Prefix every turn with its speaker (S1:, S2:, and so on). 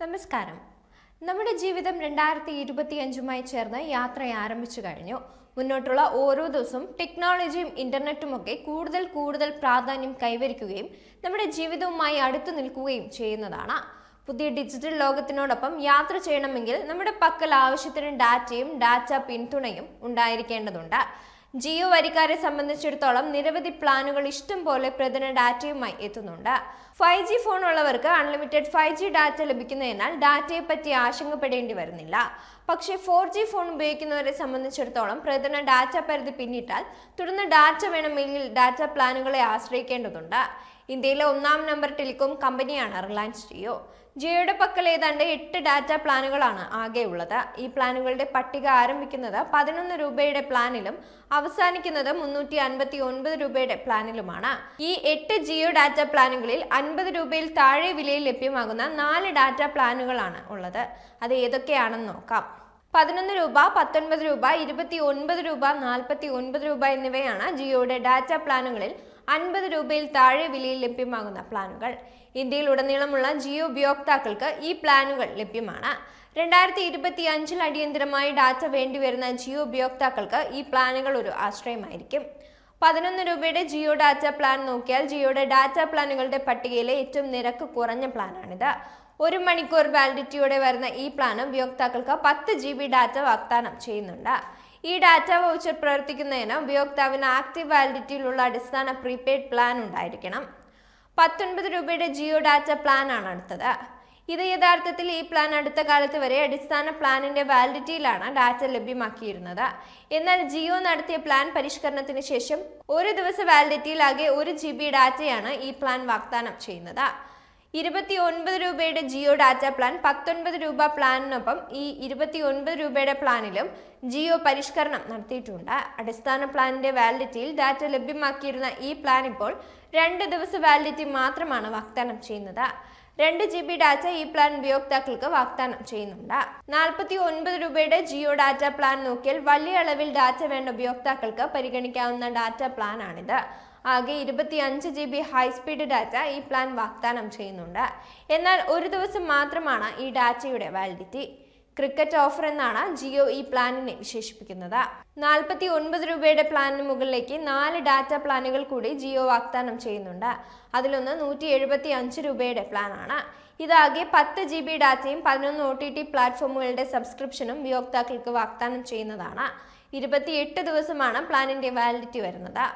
S1: നമസ്കാരം. നമ്മുടെ ജീവിതം രണ്ടായിരത്തി ഇരുപത്തിയഞ്ചുമായി ചേർന്ന് യാത്ര ആരംഭിച്ചു കഴിഞ്ഞു. മുന്നോട്ടുള്ള ഓരോ ദിവസവും ടെക്നോളജിയും ഇന്റർനെറ്റും ഒക്കെ കൂടുതൽ കൂടുതൽ പ്രാധാന്യം കൈവരിക്കുകയും നമ്മുടെ ജീവിതവുമായി അടുത്തു നിൽക്കുകയും ചെയ്യുന്നതാണ്. പുതിയ ഡിജിറ്റൽ ലോകത്തിനോടൊപ്പം യാത്ര ചെയ്യണമെങ്കിൽ നമ്മുടെ പക്കൽ ആവശ്യത്തിന് ഡാറ്റയും ഡാറ്റ പിന്തുണയും ഉണ്ടായിരിക്കേണ്ടതുണ്ട്. ജിയോ വരിക്കാരെ സംബന്ധിച്ചിടത്തോളം നിരവധി പ്ലാനുകൾ ഇഷ്ടം പോലെ പ്രധാന ഡാറ്റയുമായി എത്തുന്നുണ്ട്. ഫൈവ് ജി ഫോൺ ഉള്ളവർക്ക് അൺലിമിറ്റഡ് ഫൈവ് ജി ഡാറ്റ ലഭിക്കുന്നതിനാൽ ഡാറ്റയെ പറ്റി ആശങ്കപ്പെടേണ്ടി വരുന്നില്ല. പക്ഷേ ഫോർ ജി ഫോൺ ഉപയോഗിക്കുന്നവരെ സംബന്ധിച്ചിടത്തോളം പ്രതിദിന ഡാറ്റ പരിധി പിന്നിട്ടാൽ തുടർന്ന് ഡാറ്റ വേണമെങ്കിൽ ഡാറ്റ പ്ലാനുകളെ ആശ്രയിക്കേണ്ടതുണ്ട്. ഇന്ത്യയിലെ ഒന്നാം നമ്പർ ടെലികോം കമ്പനിയാണ് റിലയൻസ് ജിയോ ജിയോയുടെ പക്കൽ ഏതാണ്ട് എട്ട് ഡാറ്റ പ്ലാനുകളാണ് ആകെ ഉള്ളത് ഈ പ്ലാനുകളുടെ പട്ടിക ആരംഭിക്കുന്നത് പതിനൊന്ന് രൂപയുടെ പ്ലാനിലും അവസാനിക്കുന്നത് മുന്നൂറ്റി അൻപത്തി ഒൻപത് രൂപയുടെ പ്ലാനിലുമാണ് ഈ എട്ട് ജിയോ ഡാറ്റ പ്ലാനുകളിൽ അൻപത് രൂപയിൽ താഴെ വിലയിൽ ലഭ്യമാകുന്ന നാല് ഡാറ്റ പ്ലാനുകളാണ് ഉള്ളത്. അത് ഏതൊക്കെയാണെന്ന് നോക്കാം. പതിനൊന്ന് രൂപ പത്തൊൻപത് രൂപ ഇരുപത്തി ഒൻപത് രൂപ നാൽപ്പത്തി ഒൻപത് രൂപ എന്നിവയാണ് ജിയോയുടെ ഡാറ്റ പ്ലാനുകളിൽ അൻപത് രൂപയിൽ താഴെ വിലയിൽ ലഭ്യമാകുന്ന പ്ലാനുകൾ. ഇന്ത്യയിൽ ഉടനീളമുള്ള ജിയോ ഉപയോക്താക്കൾക്ക് ഈ പ്ലാനുകൾ ലഭ്യമാണ്. രണ്ടായിരത്തി ഇരുപത്തി അഞ്ചിൽ അടിയന്തരമായി ഡാറ്റ വേണ്ടിവരുന്ന ജിയോ ഉപയോക്താക്കൾക്ക് ഈ പ്ലാനുകൾ ഒരു ആശ്രയമായിരിക്കും. പതിനൊന്ന് രൂപയുടെ ജിയോ ഡാറ്റ പ്ലാൻ നോക്കിയാൽ ജിയോയുടെ ഡാറ്റ പ്ലാനുകളുടെ പട്ടികയിലെ ഏറ്റവും നിരക്ക് കുറഞ്ഞ പ്ലാനാണിത്. ഒരു മണിക്കൂർ വാലിഡിറ്റിയോടെ വരുന്ന ഈ പ്ലാൻ ഉപയോക്താക്കൾക്ക് പത്ത് ജി ബി ഡാറ്റ വാഗ്ദാനം ചെയ്യുന്നുണ്ട്. ഈ ഡാറ്റ വൗച്ചർ പ്രവർത്തിക്കുന്നതിന് ഉപയോക്താവിന് ആക്റ്റീവ് വാലിഡിറ്റിയിലുള്ള അടിസ്ഥാന പ്രീപെയ്ഡ് പ്ലാൻ ഉണ്ടായിരിക്കണം. പത്തൊൻപത് രൂപയുടെ ജിയോ ഡാറ്റ പ്ലാൻ ആണ് അടുത്തത്. ഇത് യഥാർത്ഥത്തിൽ ഈ പ്ലാൻ അടുത്ത കാലത്ത് വരെ അടിസ്ഥാന പ്ലാനിന്റെ വാലിഡിറ്റിയിലാണ് ഡാറ്റ ലഭ്യമാക്കിയിരുന്നത്. എന്നാൽ ജിയോ നടത്തിയ പ്ലാൻ പരിഷ്കരണത്തിന് ശേഷം ഒരു ദിവസ വാലിഡിറ്റിയിൽ ആകെ ഒരു ജി ബി ഡാറ്റയാണ് ഈ പ്ലാൻ വാഗ്ദാനം ചെയ്യുന്നത്. ഇരുപത്തി ഒൻപത് രൂപയുടെ ജിയോ ഡാറ്റ പ്ലാൻ പത്തൊൻപത് രൂപ പ്ലാനിനൊപ്പം ഈ ഇരുപത്തി ഒൻപത് രൂപയുടെ പ്ലാനിലും ജിയോ പരിഷ്കരണം നടത്തിയിട്ടുണ്ട്. അടിസ്ഥാന പ്ലാനിന്റെ വാലിഡിറ്റിയിൽ ഡാറ്റ ലഭ്യമാക്കിയിരുന്ന ഈ പ്ലാൻ ഇപ്പോൾ രണ്ട് ദിവസ വാലിഡിറ്റി മാത്രമാണ് വാഗ്ദാനം ചെയ്യുന്നത്. രണ്ട് ജി ബി ഡാറ്റ ഈ പ്ലാൻ ഉപയോക്താക്കൾക്ക് വാഗ്ദാനം ചെയ്യുന്നുണ്ട്. നാൽപ്പത്തി ഒൻപത് രൂപയുടെ ജിയോ ഡാറ്റ പ്ലാൻ നോക്കിയാൽ വലിയ അളവിൽ ഡാറ്റ വേണ്ട ഉപയോക്താക്കൾക്ക് പരിഗണിക്കാവുന്ന ഡാറ്റ പ്ലാനാണിത് ആകെ ഇരുപത്തി അഞ്ച് G B high speed data ഈ പ്ലാൻ വാഗ്ദാനം ചെയ്യുന്നുണ്ട്. എന്നാൽ ഒരു ദിവസം മാത്രമാണ് ഈ ഡാറ്റയുടെ വാലിഡിറ്റി ക്രിക്കറ്റ് ഓഫർ എന്നാണ് ജിയോ ഈ പ്ലാനിനെ വിശേഷിപ്പിക്കുന്നത്. നാൽപ്പത്തി ഒൻപത് രൂപയുടെ പ്ലാനിന് മുകളിലേക്ക് നാല് ഡാറ്റ പ്ലാനുകൾ കൂടി ജിയോ വാഗ്ദാനം ചെയ്യുന്നുണ്ട്. അതിലൊന്ന് നൂറ്റി എഴുപത്തി അഞ്ച് രൂപയുടെ പ്ലാനാണ്. ഇതാകെ പത്ത് ജി ബി ഡാറ്റയും പതിനൊന്ന് ഒ ടി ടി പ്ലാറ്റ്ഫോമുകളുടെ സബ്സ്ക്രിപ്ഷനും ഉപയോക്താക്കൾക്ക് വാഗ്ദാനം ചെയ്യുന്നതാണ്. ഇരുപത്തിയെട്ട് ദിവസമാണ് പ്ലാനിന്റെ വാലിഡിറ്റി വരുന്നത്.